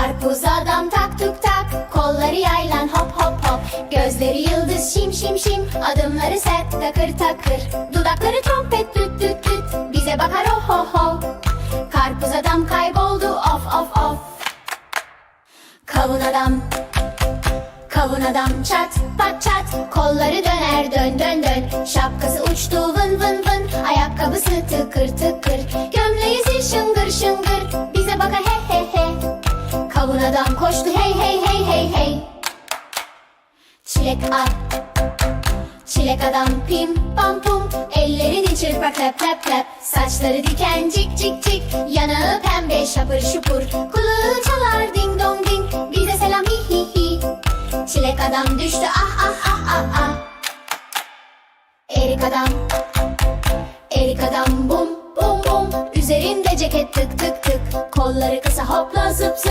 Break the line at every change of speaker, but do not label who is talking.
Karpuz adam tak tuk tak Kolları yaylan hop hop hop. Gözleri yıldız şim şim şim Adımları sert takır takır. Dudakları trompet düt düt düt Bize bakar oh ho ho. Karpuz adam kayboldu of of of. Kavun adam Kavun adam çat pat çat. Kolları döner dön dön dön. Şapkası uçtu vın vın vın Ayakkabısı tıkır tıkır Kavun adam koştu hey hey hey hey hey. Çilek at. Çilek adam pim pam pum. Ellerini çırpa klap klap klap. Saçları diken cik cik cik. Yanağı pembe şapır şupur. Kulağı çalar ding dong ding. Bize selam hi hi hi. Çilek adam düştü ah ah ah ah ah. Erik adam. Erik adam bum bum bum. Üzerinde ceket tık tık tık. Kolları kısa hopla zıp zıp.